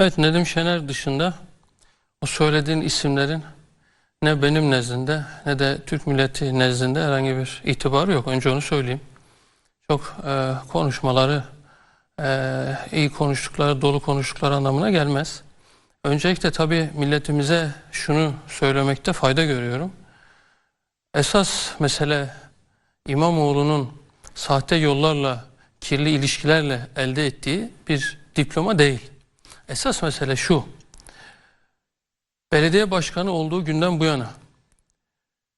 Evet Nedim Şener dışında o söylediğin isimlerin ne benim nezdimde ne de Türk milleti nezdinde herhangi bir itibarı yok. Önce onu söyleyeyim. Çok e, konuşmaları e, iyi konuştukları, dolu konuştukları anlamına gelmez. Öncelikle tabii milletimize şunu söylemekte fayda görüyorum. Esas mesele İmamoğlu'nun sahte yollarla, kirli ilişkilerle elde ettiği bir diploma değil. Esas mesele şu. Belediye başkanı olduğu günden bu yana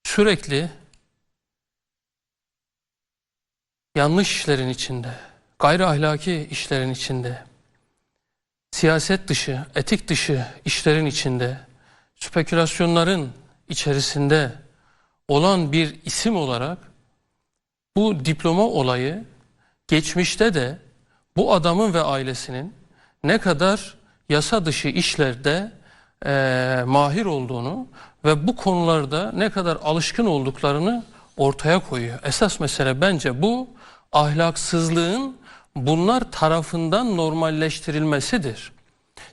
sürekli yanlış işlerin içinde, gayri ahlaki işlerin içinde, siyaset dışı, etik dışı işlerin içinde, spekülasyonların içerisinde olan bir isim olarak bu diploma olayı geçmişte de bu adamın ve ailesinin ne kadar yasa dışı işlerde eee, mahir olduğunu ve bu konularda ne kadar alışkın olduklarını ortaya koyuyor. Esas mesele bence bu ahlaksızlığın bunlar tarafından normalleştirilmesidir.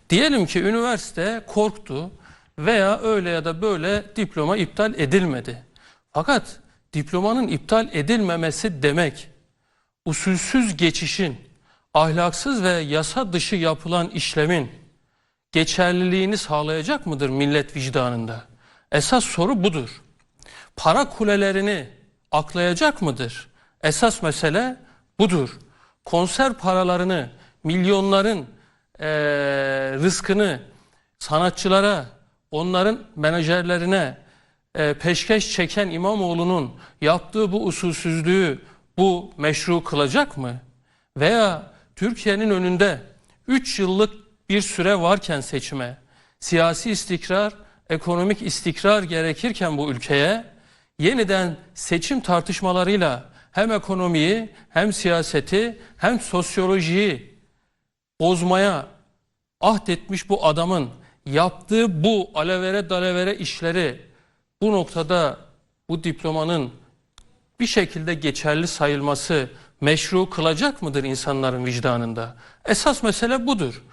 Diyelim ki üniversite korktu veya öyle ya da böyle diploma iptal edilmedi. Fakat diplomanın iptal edilmemesi demek usulsüz geçişin, ahlaksız ve yasa dışı yapılan işlemin geçerliliğini sağlayacak mıdır millet vicdanında? Esas soru budur. Para kulelerini aklayacak mıdır? Esas mesele budur. Konser paralarını, milyonların eee, rızkını sanatçılara, onların menajerlerine eee, peşkeş çeken İmamoğlu'nun yaptığı bu usulsüzlüğü bu meşru kılacak mı? Veya Türkiye'nin önünde 3 yıllık bir süre varken seçime, siyasi istikrar, ekonomik istikrar gerekirken bu ülkeye yeniden seçim tartışmalarıyla hem ekonomiyi hem siyaseti hem sosyolojiyi bozmaya ahdetmiş bu adamın yaptığı bu alevere dalevere işleri bu noktada bu diplomanın bir şekilde geçerli sayılması meşru kılacak mıdır insanların vicdanında? Esas mesele budur.